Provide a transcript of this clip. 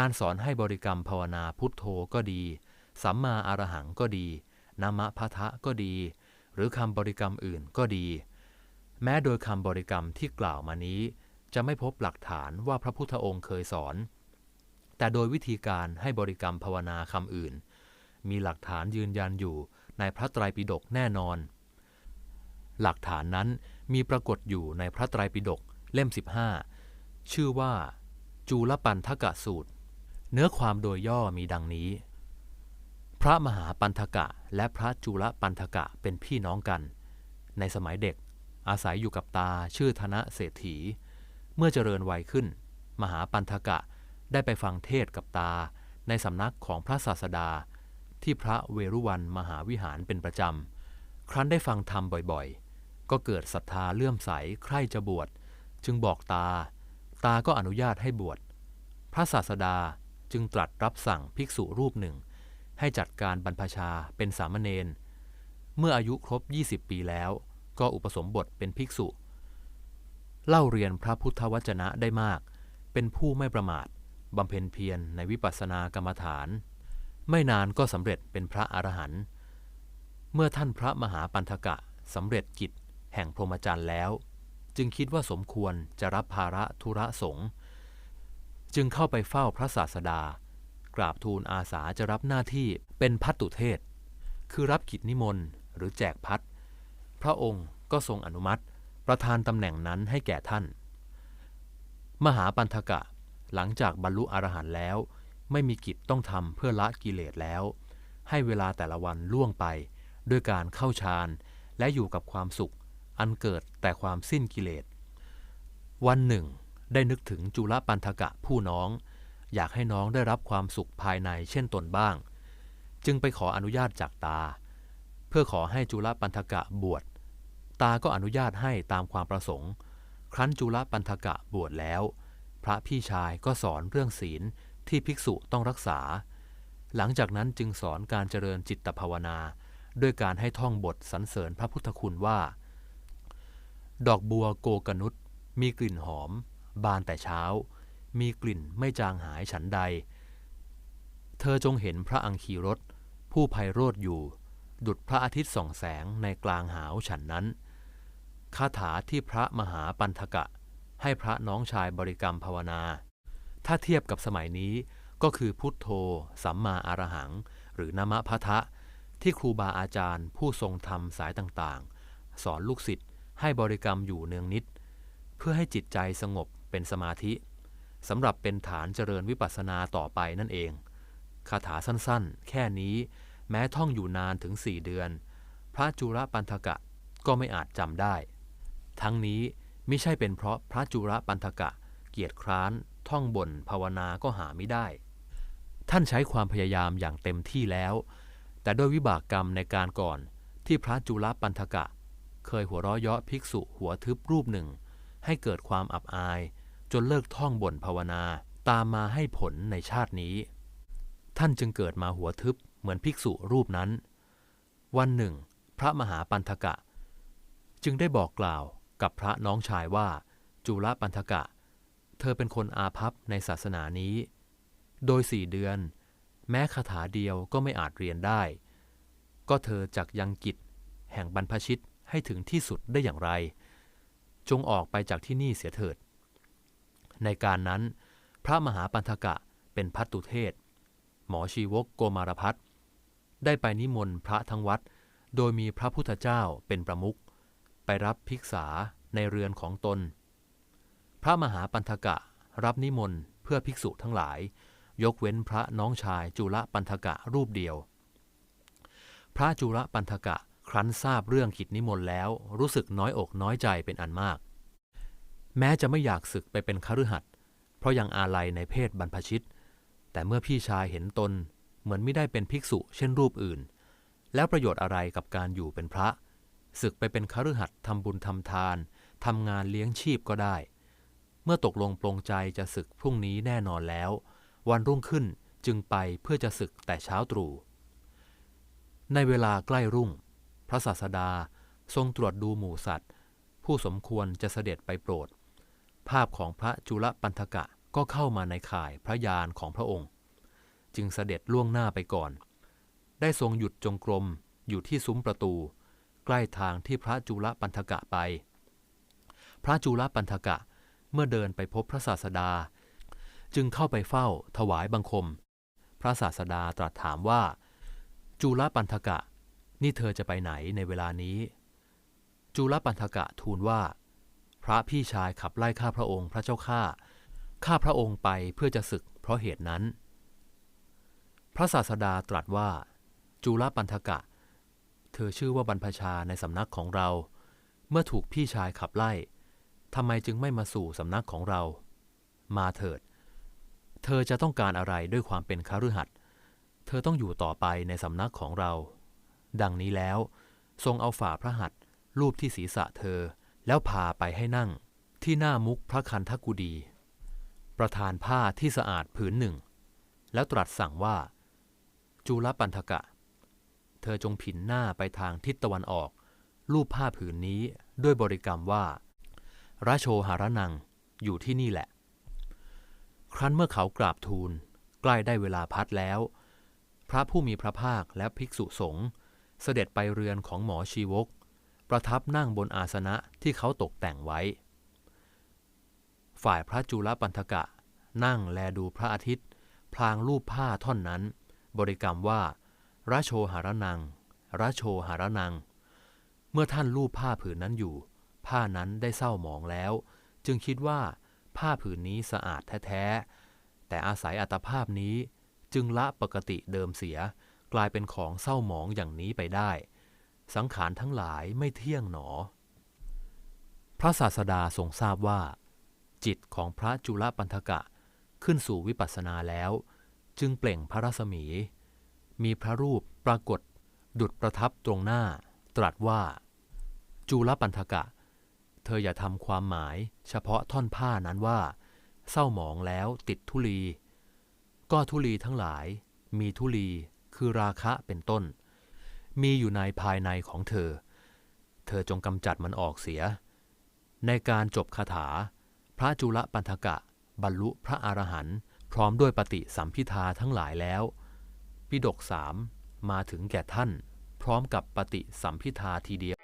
การสอนให้บริกรรมภาวนาพุทโธก็ดี สัมมาอารหังก็ดีนามะพะทะก็ดี หรือคำบริกรรมอื่นก็ดี แม้โดยคำบริกรรมที่กล่าวมานี้ จะไม่พบหลักฐานว่าพระพุทธองค์เคยสอน แต่โดยวิธีการให้บริกรรมภาวนาคำอื่น มีหลักฐานยืนยันอยู่ในพระไตรปิฎกแน่นอน หลักฐานนั้นมีปรากฏอยู่ในพระไตรปิฎกเล่ม 15 ชื่อว่า จูลปันทกะสูตร เนื้อความโดยย่อมีดังนี้ พระมหาปันทกะและพระจุลปันทกะเป็นพี่น้องกัน ในสมัยเด็กอาศัยอยู่กับตาชื่อธนะเศรษฐี เมื่อเจริญวัยขึ้น มหาปันทกะได้ไปฟังเทศกับตาในสำนักของพระศาสดา ที่พระเวรุวันมหาวิหารเป็นประจำ ครั้นได้ฟังธรรมบ่อยๆ ก็เกิดศรัทธาเลื่อมใสใคร่จะบวช จึงบอกตา ตาก็อนุญาตให้บวช พระศาสดาจึงตรัสรับสั่งภิกษุรูปหนึ่ง ให้จัดการบรรพชาเป็นสามเณร เมื่ออายุครบ 20 ปีแล้ว ก็อุปสมบทเป็นภิกษุ เล่าเรียนพระพุทธวจนะได้มาก เป็นผู้ไม่ประมาทบำเพ็ญเพียรในวิปัสสนากรรมฐาน ไม่นานก็สำเร็จเป็นพระอรหันต์เมื่อท่านพระมหาปันธกะสำเร็จกิจแห่งพรหมจรรย์แล้ว จึงคิดว่าสมควรจะรับภาระธุระสงฆ์จึงเข้าไปเฝ้าพระศาสดา กราบทูลอาสาจะรับหน้าที่เป็นพัตตุเทศ คือรับกิจนิมนต์หรือแจกพัดพระองค์ก็ทรงอนุมัติ ประธานตำแหน่งนั้นให้แก่ท่าน มหาปันธกะหลังจากบรรลุอรหันต์แล้ว ไม่มีกิจต้องทำเพื่อละกิเลสแล้ว ให้เวลาแต่ละวันล่วงไปด้วยการเข้าฌานและอยู่กับความสุข อันเกิดแต่ความสิ้นกิเลส วันหนึ่ง ได้นึกถึงจุลปันธกะผู้น้อง อยากให้น้องได้รับความสุขภายในเช่นตนบ้าง จึงไปขออนุญาตจากตา เพื่อขอให้จุลปันธกะบวช ตาก็อนุญาตให้ตามความประสงค์ ครั้นจุลปันธกะบวชแล้ว พระพี่ชายก็สอนเรื่องศีล ที่ภิกษุต้องรักษา หลังจากนั้นจึงสอนการเจริญจิตภาวนา ด้วยการให้ท่องบทสรรเสริญพระพุทธคุณว่า ดอกบัวโกกนุษมีกลิ่นหอม บานแต่เช้า มีกลิ่นไม่จางหายฉันใด เธอจงเห็นพระอังคีรสผู้ไพโรธอยู่ ดุจพระอาทิตย์ส่องแสงในกลางหาวฉันนั้นคาถาที่พระมหาปันธกะ ให้พระน้องชายบริกรรมภาวนา ถ้าเทียบกับสมัยนี้ก็คือพุทโธ สัมมาอารหัง หรือนามะพะทะ ที่ครูบาอาจารย์ ผู้ทรงธรรมสายต่างๆ สอนลูกศิษย์ให้บริกรรมอยู่เนืองนิด เพื่อให้จิตใจสงบเป็นสมาธิสำหรับเป็นฐานเจริญวิปัสสนาต่อไปนั่นเอง คาถาสั้นๆ แค่นี้แม้ท่องอยู่นานถึงสี่เดือน พระจุลปันธกะก็ไม่อาจจำได้ ทั้งนี้ไม่ใช่เป็นเพราะพระจุลปันธกะเกียรติคร้าน ท่องบนภาวนาก็หาไม่ได้ ท่านใช้ความพยายามอย่างเต็มที่แล้ว แต่ด้วยวิบากกรรมในการก่อนที่พระจุลปันธกะ เคยหัวเราะเยาะภิกษุหัวทึบรูปหนึ่ง ให้เกิดความอับอาย จนเลิกท่องบนภาวนาตามมาให้ผลในชาตินี้ ท่านจึงเกิดมาหัวทึบเหมือนภิกษุรูปนั้น วันหนึ่ง พระมหาปันธกะ จึงได้บอกกล่าวกับพระน้องชายว่า จุลปันธกะ เธอเป็นคนอาภัพในศาสนานี้ โดยสี่เดือน แม้คาถาเดียวก็ไม่อาจเรียนได้ ก็เธอจักยังกิจ แห่งบรรพชิตให้ถึงที่สุดได้อย่างไร จงออกไปจากที่นี่เสียเถิด ในการนั้น พระมหาปันธกะเป็นพัตตุเทศ หมอชีวกโกมารพัฒได้ไปนิมนต์พระทั้งวัด โดยมีพระพุทธเจ้าเป็นประมุขไปรับภิกษาในเรือนของตน พระมหาปันธกะรับนิมนต์เพื่อภิกษุทั้งหลาย ยกเว้นพระน้องชายจุลปันธกะรูปเดียว พระจุลปันธกะครั้นทราบเรื่องกิจนิมนต์แล้วรู้สึกน้อยอกน้อยใจเป็นอันมาก แม้จะไม่อยากศึกไปเป็นคฤหัสถ์เพราะยังอาลัยในเพศบรรพชิต แต่เมื่อพี่ชายเห็นตนเหมือนไม่ได้เป็นภิกษุเช่นรูปอื่น แล้วประโยชน์อะไรกับการอยู่เป็นพระ ศึกไปเป็นคฤหัสถ์ทำบุญทำทานทำงานเลี้ยงชีพก็ได้ เมื่อตกลงปลงใจจะศึกพรุ่งนี้แน่นอนแล้ว วันรุ่งขึ้นจึงไปเพื่อจะศึกแต่เช้าตรู่ ในเวลาใกล้รุ่ง พระศาสดาทรงตรวจดูหมู่สัตว์ ผู้สมควรจะเสด็จไปโปรด ภาพของพระจุลปันธกะก็เข้ามาในข่ายพระยานของพระองค์ จึงเสด็จล่วงหน้าไปก่อน ได้ทรงหยุดจงกรมอยู่ที่ซุ้มประตู ใกล้ทางที่พระจุลปันธกะไป พระจุลปันธกะ เมื่อเดินไปพบพระศาสดา จึงเข้าไปเฝ้าถวายบังคม พระศาสดาตรัสถามว่า จุลปันธกะ นี่เธอจะไปไหนในเวลานี้ จุลปันธกะทูลว่า พระพี่ชายขับไล่ข้าพระองค์พระเจ้าข้าข้าพระองค์ไปเพื่อจะศึกเพราะเหตุนั้น พระศาสดาตรัสว่า จุลปันธกะ เธอชื่อว่าบรรพชาในสำนักของเรา เมื่อถูกพี่ชายขับไล่ ทำไมจึงไม่มาสู่สำนักของเรา มาเถิด เธอจะต้องการอะไรด้วยความเป็นคฤหัสถ์เธอต้องอยู่ต่อไปในสำนักของเรา ดังนี้แล้ว ทรงเอาฝ่าพระหัตถ์ลูบที่ศีรษะเธอ แล้วพาไปให้นั่ง ที่หน้ามุกพระคันธกุดี ประทานผ้าที่สะอาดผืนหนึ่ง แล้วตรัสสั่งว่า จุลปันธกะ เธอจงผินหน้าไปทางทิศตะวันออก รูปผ้าผืนนี้ด้วยบริกรรมว่า ราโชหารนังอยู่ที่นี่แหละ ครั้นเมื่อเขากราบทูล ใกล้ได้เวลาพัดแล้ว พระผู้มีพระภาคและภิกษุสงฆ์เสด็จไปเรือนของหมอชีวก ประทับนั่งบนอาสนะที่เขาตกแต่งไว้ ฝ่ายพระจุลปันธกะ นั่งแลดูพระอาทิตย์ พลางรูปผ้าท่อนนั้น บริกรรมว่าราโชหารนังราโชหารนัง เมื่อท่านรูปผ้าผืนนั้นอยู่ ผ้านั้นได้เศร้าหมองแล้ว จึงคิดว่าผ้าผืนนี้สะอาดแท้ๆ แต่อาศัยอัตภาพนี้จึงละปกติเดิมเสีย กลายเป็นของเศร้าหมองอย่างนี้ไปได้ สังขารทั้งหลายไม่เที่ยงหนอ พระศาสดาทรงทราบว่า จิตของพระจุลปันธกะขึ้นสู่วิปัสสนาแล้ว จึงเปล่งพระรัศมี มีพระรูปปรากฏ ดุจประทับตรงหน้า ตรัสว่า จุลปันธกะ เธออย่าทำความหมาย เฉพาะท่อนผ้านั้นว่า เศร้าหมองแล้วติดทุลี ก็ทุลีทั้งหลาย มีทุลีคือราคะเป็นต้น มีอยู่ในภายในของเธอ เธอจงกำจัดมันออกเสีย ในการจบคาถา พระจุลปันธกะ บรรลุพระอรหันต์พร้อมด้วยปฏิสัมพิทาทั้งหลายแล้ว ปิดกสามมาถึงแก่ท่าน พร้อมกับปฏิสัมพิทาทีเดียว